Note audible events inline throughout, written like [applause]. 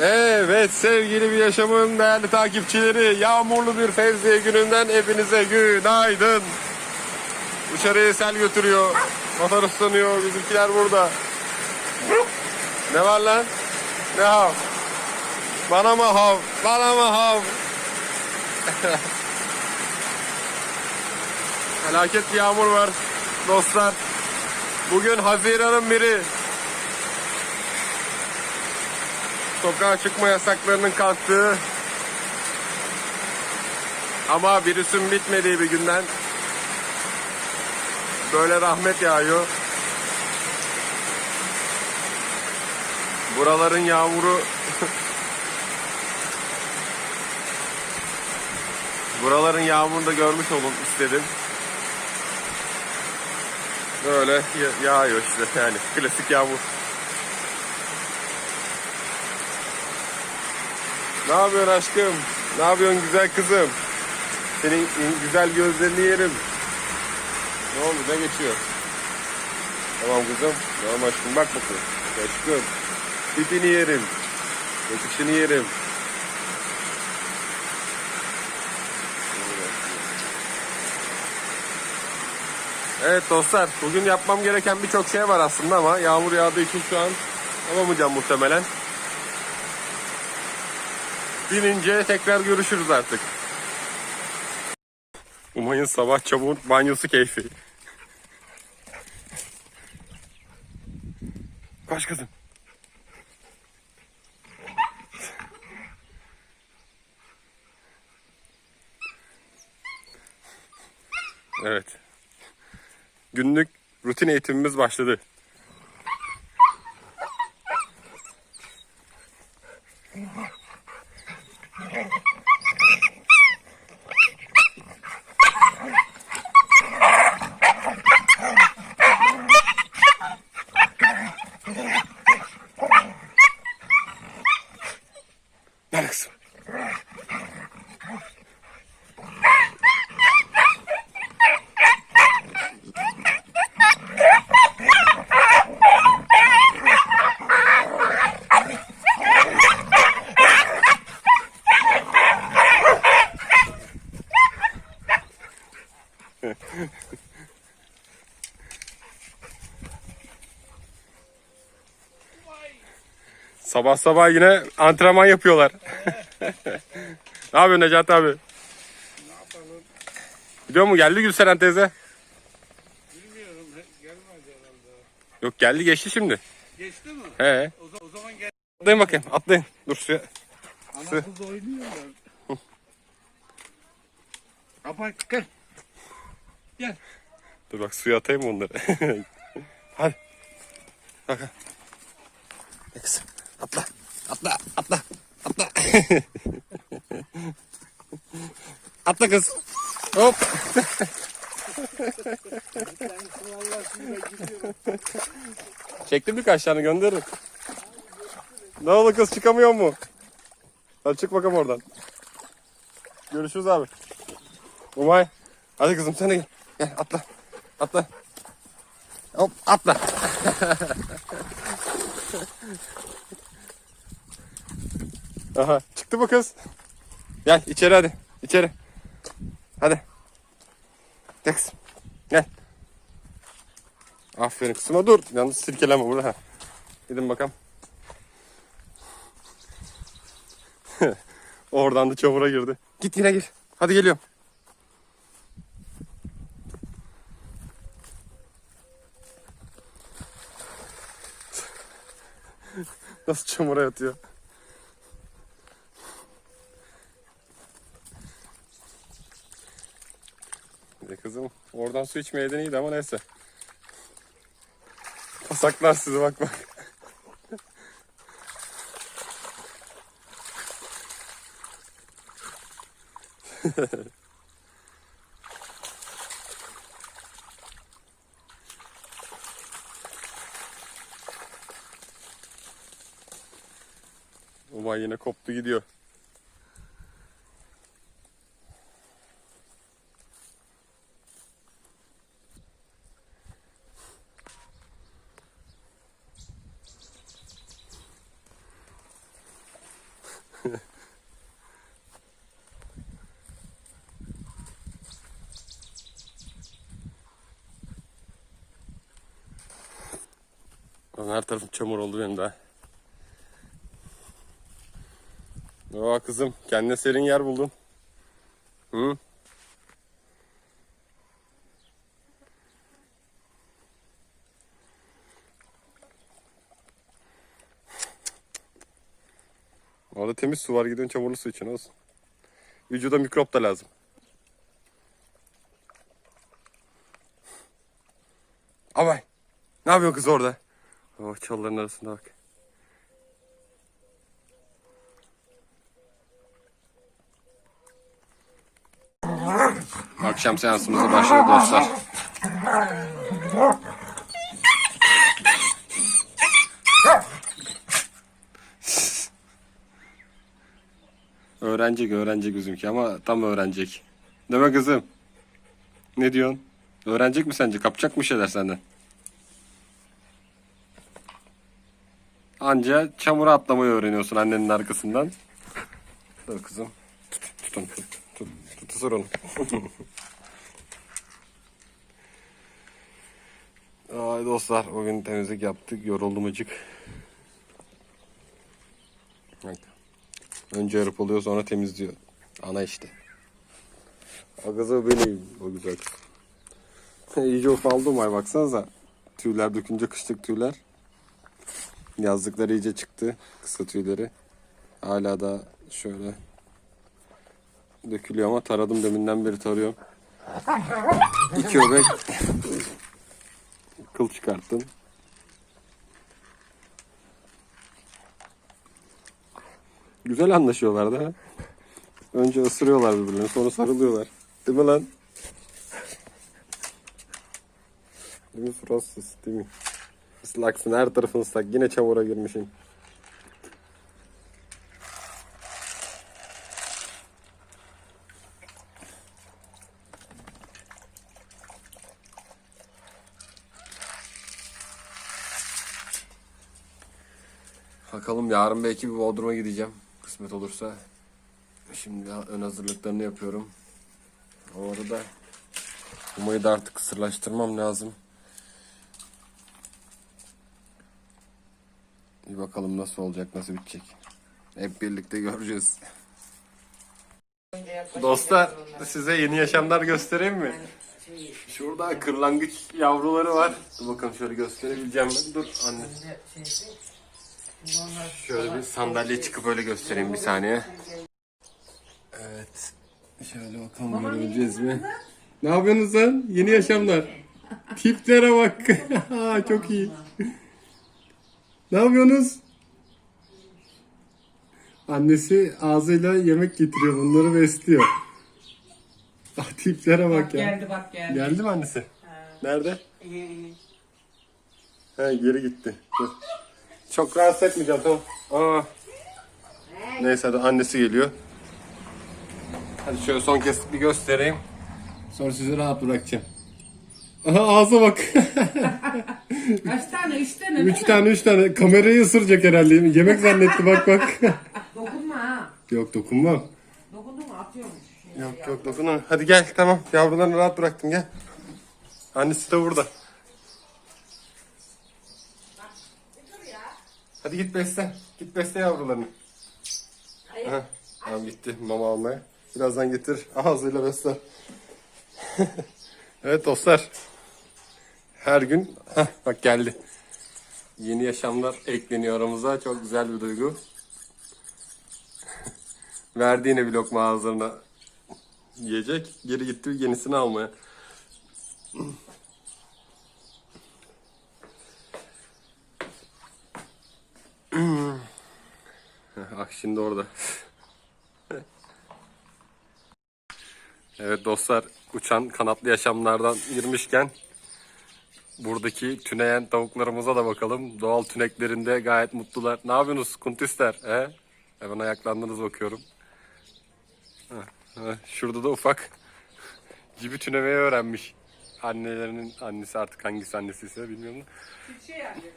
Evet sevgili bir yaşamın değerli takipçileri yağmurlu bir Fevziye gününden hepinize günaydın. Dışarıya sel götürüyor. Motor ıslanıyor. Bizimkiler burada. Ne var lan? Ne hav? Bana mı hav? Bana mı hav? [laughs] Felaket bir yağmur var dostlar. Bugün Haziran'ın biri. Sokağa çıkma yasaklarının kalktığı ama virüsün bitmediği bir günden böyle rahmet yağıyor. Buraların yağmuru [laughs] Buraların yağmurunu da görmüş olun istedim. Böyle ya- yağıyor işte yani klasik yağmur. Ne yapıyorsun aşkım? Ne yapıyorsun güzel kızım? Senin güzel gözlerini yerim. Ne oldu ne geçiyor? Tamam kızım. Tamam aşkım bak bakalım. Aşkım. Tipini yerim. Yakışını yerim. Evet dostlar bugün yapmam gereken birçok şey var aslında ama yağmur yağdığı için şu an yapamayacağım muhtemelen. Binince tekrar görüşürüz artık. Umay'ın sabah çamur banyosu keyfi. Koş kızım. Evet. Günlük rutin eğitimimiz başladı. Nerede kızım? Sabah sabah yine antrenman yapıyorlar. [laughs] ne yapıyorsun Necati abi? Gidiyor mu? Geldi Gülseren teyze. Bilmiyorum. Gelmedi herhalde. Yok geldi geçti şimdi. Geçti mi? He. O, za- o zaman gel. Atlayın bakayım atlayın. Dur suya. Ana kız oynuyorlar. Abay gel. Gel. Dur bak suya atayım onları? [laughs] Hadi. Bak. Ne kızım? Atla. Atla. Atla. Atla. [laughs] atla kız. Hop. [laughs] Çektim birkaç tane gönderin. Ne oldu kız çıkamıyor mu? Hadi çık bakalım oradan. Görüşürüz abi. Umay. Hadi kızım sen de gel. Gel atla. Atla. Hop atla. [laughs] Aha çıktı bu kız. Gel içeri hadi. İçeri. Hadi. Gel kızım. Gel. Aferin kızıma dur. Yalnız sirkeleme burada. Gidin bakalım. [laughs] Oradan da çamura girdi. Git yine gir. Hadi geliyorum. Nasıl çamura yatıyor? E kızım oradan su içmeyeden iyiydi ama neyse. Pasaklar sizi bak bak. [laughs] Umay yine koptu gidiyor. Lan her tarafım çamur oldu benim de. Aa kızım kendine serin yer buldun. Hı? Orada temiz su var gidiyorsun çamurlu su için olsun. Vücuda mikrop da lazım. Abay. Ne yapıyorsun kız orada? Oh çalıların arasında bak. Akşam seansımıza başladı dostlar. Öğrenecek öğrenecek bizimki ama tam öğrenecek. Deme kızım. Ne diyorsun? Öğrenecek mi sence? Kapacak mı şeyler senden? Anca çamura atlamayı öğreniyorsun annenin arkasından. Dur kızım. Tut, tutun. Tut, tut, tut, ısır onu. Ay dostlar o gün temizlik yaptık. Yoruldum acık. Önce yarıp oluyor sonra temizliyor. Ana işte. O kızı benim. O güzel kız. [laughs] İyice ufaldım ay baksanıza. Tüyler dökünce kışlık tüyler. Yazlıkları iyice çıktı. Kısa tüyleri. Hala da şöyle dökülüyor ama taradım deminden beri tarıyorum. İki öbek kıl çıkarttım. Güzel anlaşıyorlar da. Önce ısırıyorlar birbirlerini sonra sarılıyorlar. Değil mi lan? Değil mi suratsız değil mi? Islaksın her tarafın ıslak. Yine çamura girmişsin. Bakalım yarın belki bir Bodrum'a gideceğim. Kısmet olursa. Şimdi ön hazırlıklarını yapıyorum. O arada Umayı da artık kısırlaştırmam lazım. Bir bakalım nasıl olacak, nasıl bitecek. Hep birlikte göreceğiz. Dostlar size yeni yaşamlar göstereyim mi? Şurada kırlangıç yavruları var. Dur bakalım şöyle gösterebileceğim mi? Dur anne. Şöyle bir sandalye çıkıp öyle göstereyim bir saniye. Evet. Şöyle bakalım görebileceğiz mi? Ne yapıyorsunuz lan? Yeni yaşamlar. Tiplere bak. [laughs] Çok iyi. Ne yapıyorsunuz? Annesi ağzıyla yemek getiriyor. Bunları besliyor. [laughs] Ah, tiplere bak ya. Geldi bak geldi. Geldi mi annesi? Nerede? He geri gitti. Dur. Çok rahatsız etmeyeceğim tamam. Aa. Neyse hadi annesi geliyor. Hadi şöyle son kez bir göstereyim. Sonra sizi rahat bırakacağım. Aha ağza bak. [laughs] Kaç tane? Üç tane üç mi? tane üç tane. Kamerayı ısıracak herhalde. Yemek zannetti bak bak. Dokunma ha. yok dokunmam. Dokundun mu atıyormuş. Yok yok dokunamam. Hadi gel tamam. Yavrularını rahat bıraktım gel. Annesi de burada. Hadi git besle. Git besle yavrularını. Aha, tamam gitti mama almaya. Birazdan getir ağzıyla besle. [laughs] evet dostlar. Her gün bak geldi. Yeni yaşamlar ekleniyor aramıza. Çok güzel bir duygu. [laughs] Verdi yine bir lokma ağzına yiyecek. Geri gitti yenisini almaya. [clears throat] ah şimdi orada. [laughs] evet dostlar uçan kanatlı yaşamlardan girmişken buradaki tüneyen tavuklarımıza da bakalım. Doğal tüneklerinde gayet mutlular. Ne yapıyorsunuz kuntister? He? Hemen ayaklandınız bakıyorum. Ha, Şurada da ufak [laughs] cibi tünemeyi öğrenmiş. Annelerinin annesi artık hangisi annesiyse bilmiyorum. da. Şey annesi.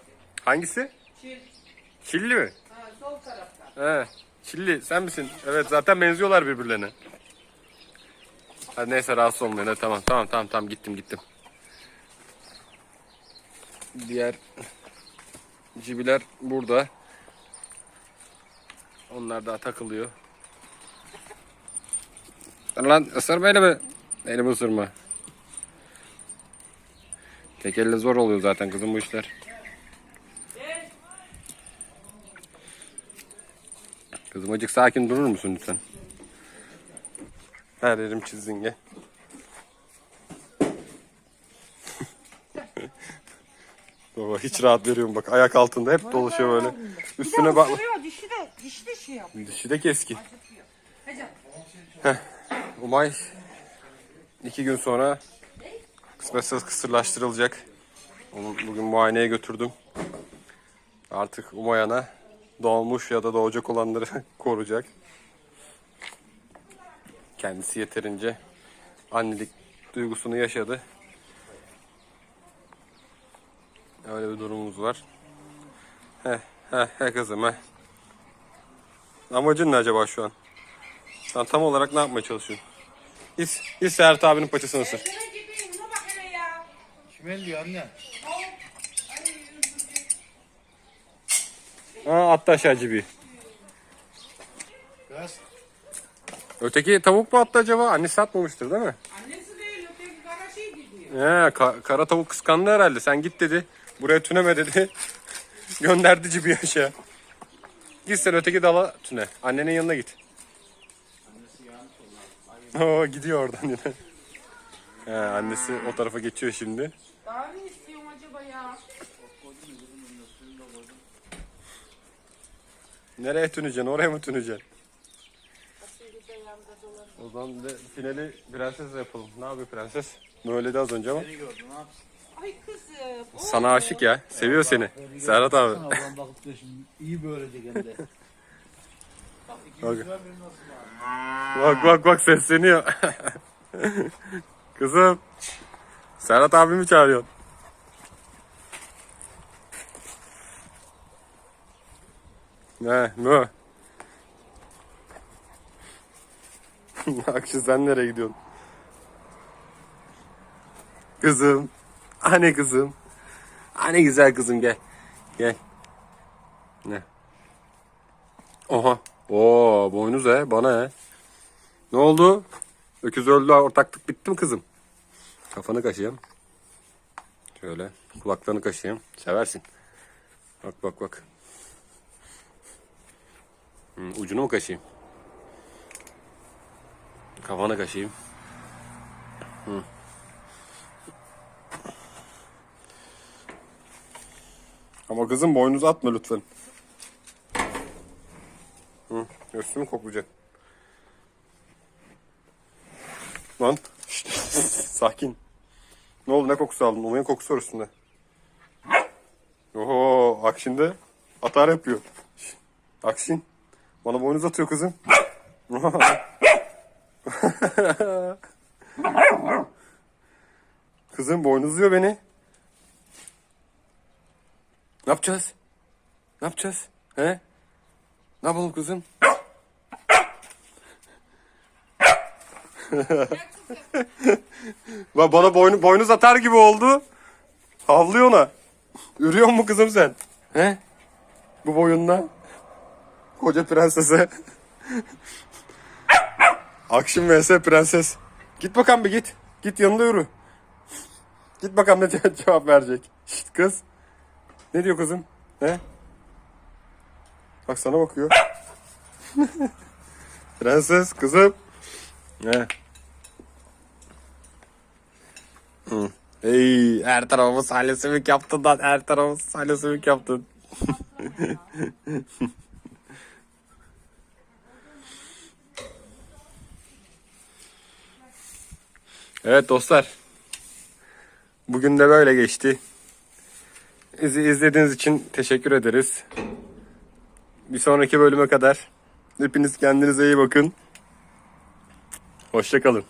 Hangisi? Çil. Çilli mi? Ha, sol tarafta. He. Çilli sen misin? Evet zaten benziyorlar birbirlerine. Hadi neyse rahatsız olmayın. Hadi, tamam tamam tamam tamam gittim gittim. Diğer cibiler burada. Onlar daha takılıyor. Lan ısırma elimi. Elimi ısırma. Tek elle zor oluyor zaten kızım bu işler. Kızım acık sakin durur musun lütfen? Her yerim çizingen. Baba hiç rahat veriyorum bak ayak altında hep dolaşıyor böyle. Üstüne bak. Dişi de dişi de şey yap. Dişi de keski. Hocam. Umay iki gün sonra kısmetse kısırlaştırılacak. Onu bugün muayeneye götürdüm. Artık Umayana doğmuş ya da doğacak olanları [laughs] koruyacak. Kendisi yeterince annelik duygusunu yaşadı. Öyle bir durumumuz var. He he he kızım he. Amacın ne acaba şu an? Sen tam olarak ne yapmaya çalışıyorsun? Git, git Serhat abinin paçasını ısır. Kime diyor anne? Aa attı aşağı cibi. Öteki tavuk mu attı acaba? Annesi atmamıştır değil mi? Annesi değil öteki kara şey gidiyor. He, ka- kara tavuk kıskandı herhalde. Sen git dedi. Buraya tüneme dedi. [laughs] Gönderdi cibi aşağı. Git sen öteki dala tüne. Annenin yanına git. [laughs] Oo, gidiyor oradan yine. He, annesi o tarafa geçiyor şimdi. Daha ne istiyorsun acaba ya? Nereye tüneceksin? Oraya mı tüneceksin? O zaman de finali prensesle yapalım. Ne yapıyor prenses? Böyle az önce ama. Seni gördüm ne yapsın? Ay kızım. o- Sana aşık ya. Seviyor seni. Serhat abi. Sana ulan bakıp da şimdi iyi böylece hem de. Bak ikimiz Bak. var benim nasıl var? Bak bak bak sesleniyor. [laughs] Kızım. Serhat abimi çağırıyor. Ne? Ne? [laughs] Akşı sen nereye gidiyorsun? Kızım. [laughs] Anne kızım. Anne güzel kızım gel. Gel. Ne? Oha. Oo boynuz he bana he. Ne oldu? Öküz öldü ortaklık bitti mi kızım? Kafanı kaşıyayım. Şöyle kulaklarını kaşıyayım. Seversin. Bak bak bak. Hı, ucunu mu kaşıyayım? Kafanı kaşıyayım. Hı. Ama kızım boynuzu atma lütfen. Hı, üstümü koklayacak. Lan. [laughs] Sakin. Ne oldu ne kokusu aldın? Umay'ın kokusu var üstünde. Oho Akşin'de atar yapıyor. Şşt, Akşin. Bana boynuz atıyor kızım. [laughs] kızım boynuzluyor beni. Ne yapacağız? Ne yapacağız? He? Ne yapalım kızım? [laughs] Bak bana boynu, boynuz atar gibi oldu. Havlıyor ona. Ürüyor mu kızım sen? He? Bu boyunla. Koca prensese. Akşam vs prenses. Git bakalım bir git. Git yanında yürü. Git bakalım ne ce- [laughs] cevap verecek. Şşt kız. Ne diyor kızım? He? Bak sana bakıyor. [laughs] Prenses kızım. Ne? Hı. Her tarafımı salya sümük yaptın lan her tarafımı salya sümük yaptın. [laughs] evet dostlar. Bugün de böyle geçti. Bizi izlediğiniz için teşekkür ederiz. Bir sonraki bölüme kadar hepiniz kendinize iyi bakın. Hoşçakalın.